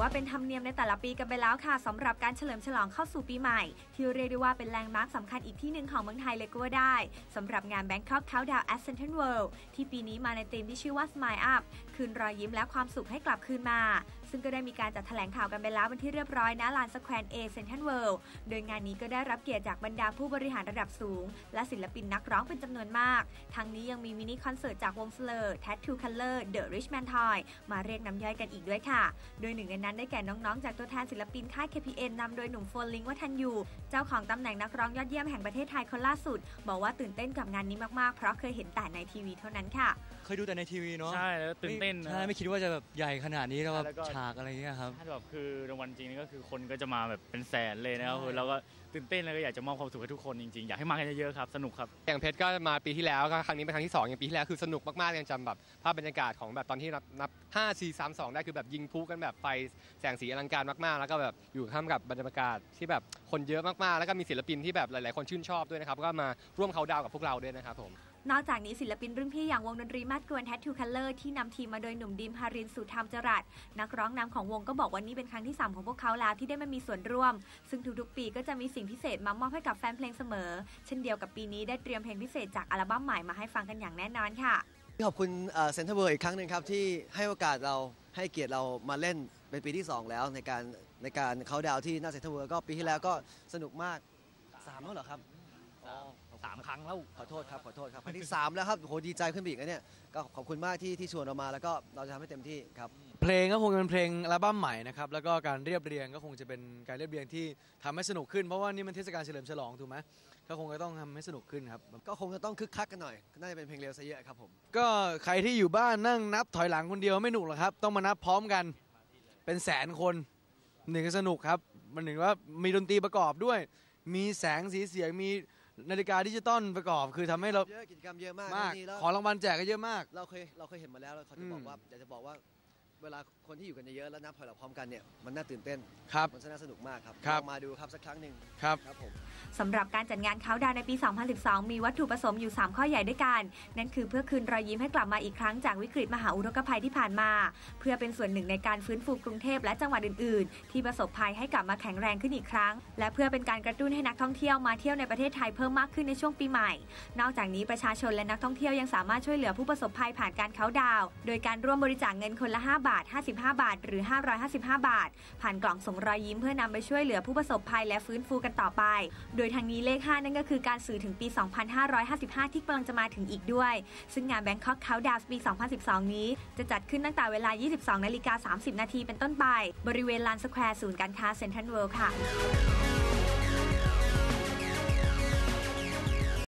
ว่าเป็นธรรมเนียมในแต่ละปีกันไปแล้วค่ะสำหรับการเฉลิมฉลองเข้าสู่ปีใหม่ ที่เรียกได้ว่าเป็นแลนด์มาร์คสำคัญอีกที่หนึ่งของเมืองไทยเลยก็ว่าได้สำหรับงาน Bangkok Countdown at Central World ที่ปีนี้มาในธีมที่ชื่อว่า Smile Up คืนรอยยิ้มและความสุขให้กลับคืนมา ซึ่งก็ได้มีการจัดแถลงข่าวกันไปแล้วเป็นที่เรียบร้อยณลานสแควร์เอเซนทันเวิลด์โดยงานนี้ก็ได้รับเกียรติจากบรรดาผู้บริหารระดับสูง และศิลปินนักร้องเป็นจำนวนมาก ทั้งนี้ยังมีมินิคอนเสิร์ตจากวงสเลอร์ Tattoo Color The Richman Toy มาเรียกน้ำย่อยกันอีกด้วยค่ะ โดยหนึ่งในนั้นได้แก่น้องๆ จากตัวแทนศิลปินค่าย KPN นำโดยหนุ่มโฟนลิงวัฒนยูเจ้าของตำแหน่งนักร้องยอดเยี่ยมแห่งประเทศไทยคนล่าสุด บอกว่าตื่นเต้นกับงานนี้มากๆ เพราะเคยเห็นแต่ในทีวีเท่านั้นค่ะ เคยดูแต่ในทีวีเนาะ ใช่แล้วตื่นเต้นไม่ใช่ ไม่คิดว่าจะแบบใหญ่ขนาดนี้แล้วแบบแล้วก็ฉากอะไรเงี้ยครับถ้าแบบคือรางวัลจริงนี่ก็คือคนก็จะมาแบบเป็นแสนเลยนะครับใช่คือเราก็ตื่นเต้นแล้วก็อยากจะมอบความสุขให้ทุกคนจริงๆ อยากให้มากันเยอะๆครับ สนุกครับ อย่างเพชรก็มาปีที่แล้วก็ครั้งนี้เป็นครั้งที่2อย่างปีที่แล้วคือสนุกมากๆยังจำแบบภาพบรรยากาศของแบบตอนที่นับนับ5 4 3 2 ได้คือแบบยิงพลุกันแบบไฟแสงสีอลังการมากๆ แล้วก็แบบอยู่ท่ามกับบรรยากาศที่แบบคนเยอะมากๆ แล้วก็มีศิลปินที่แบบหลายๆ คนชื่นชอบด้วยนะครับก็มาร่วมเขาดาวกับพวกเราด้วยนะครับผม นอกจากนี้ศิลปินรุ่นพี่อย่างวงดนตรีมาดกวน Tattoo Color ที่นำทีมมาโดยหนุ่มดิมฮารินสุธรรมจรัสนักร้องนำของวงก็บอกว่านี่เป็นครั้งที่ 3 ของพวกเขาแล้วที่ได้มามีส่วนร่วม ซึ่งทุกๆ ปีก็จะมีสิ่งพิเศษมามอบให้กับแฟนเพลงเสมอ เช่นเดียวกับปีนี้ได้เตรียมเพลงพิเศษจากอัลบั้มใหม่มาให้ฟังกันอย่างแน่นอนค่ะขอบคุณเซ็นทรัลเวิร์อีกครั้งหนึ่งครับที่ให้โอกาสเราให้เกียรติเรามาเล่นเป็นปีที่ 2 แล้วในการในการเขาดาวที่หน้าเซ็นทรัลเวิร์ก็ปีที่แล้วก็สนุกมากสามแล้วเหรอครับ สามครั้งแล้ว ขอโทษครับ ขอโทษครับครั้งที่สามแล้วครับโหดีใจขึ้นไปอีกนะเนี่ยก็ขอบคุณมากที่ที่ชวนเรามาแล้วก็เราจะทำให้เต็มที่ครับ เพลงก็คงเป็นเพลงอัลบั้มใหม่นะครับแล้วก็การเรียบเรียงก็คงจะเป็นการเรียบเรียงที่ทำให้สนุกขึ้นเพราะว่านี่มันเทศกาลเฉลิมฉลองถูกไหมก็คงจะต้องทำให้สนุกขึ้นครับ ก็คงจะต้องคึกคักกันหน่อย น่าจะเป็นเพลงเร็วซะเยอะครับผม ก็ใครที่อยู่บ้านนั่งนับถอยหลังคนเดียวไม่หนุกหรอกครับ ต้องมานับพร้อมกันเป็นแสนคนหนึ่งก็สนุกครับ มันหนึ่งว่ามีดนตรีประกอบด้วย มีแสงสีเสียงมี นาฬิกาดิจิตอลประกอบ คือทำให้เราเยอะกิจกรรมเยอะมากมาก นี่แล้วของรางวัลแจกก็เยอะมาก เราเคยเราเคยเห็นมาแล้วเราเขาจะอืมบอกว่าอยากจะบอกว่าเวลา คนที่อยู่กันเยอะๆแล้วนับถอยหลังพร้อมกันเนี่ยมันน่าตื่นเต้นครับมันน่าสนุกมากครับครับลองมาดูครับสักครั้งหนึ่งครับครับผมสำหรับการจัดงานเขาดาวน์ในปี 2012 มีวัตถุประสงค์อยู่ 3 ข้อใหญ่ด้วยกัน นั่นคือเพื่อคืนรอยยิ้มให้กลับมาอีกครั้งจากวิกฤตมหาอุทกภัยที่ผ่านมา เพื่อเป็นส่วนหนึ่งในการฟื้นฟูกรุงเทพและจังหวัดอื่นๆ ที่ประสบภัยให้กลับมาแข็งแรงขึ้นอีกครั้ง และเพื่อเป็นการกระตุ้นให้นักท่องเที่ยวมาเที่ยวในประเทศไทยเพิ่มมากขึ้นในช่วงปีใหม่ นอกจากนี้ประชาชนและนักท่องเที่ยวยังสามารถช่วยเหลือผู้ประสบภัยผ่านการเขาดาวน์โดยการร่วมบริจาคเงินคนละ 5 บาท 55บาท หรือ 555 บาท ผ่านกล่องส่งรอยยิ้มเพื่อนำไปช่วยเหลือผู้ประสบภัยและฟื้นฟูกันต่อไป โดยทางนี้เลข 5 นั่นก็คือการสื่อถึงปี 2555 ที่กำลังจะมาถึงอีกด้วย ซึ่งงาน Bangkok Countdown ปี 2012 นี้ จะจัดขึ้นตั้งแต่เวลา 22นาฬิกา30 นาทีเป็นต้นไป บริเวณลานสแควร์ศูนย์การค้าเซ็นทรัลเวิลด์ค่ะ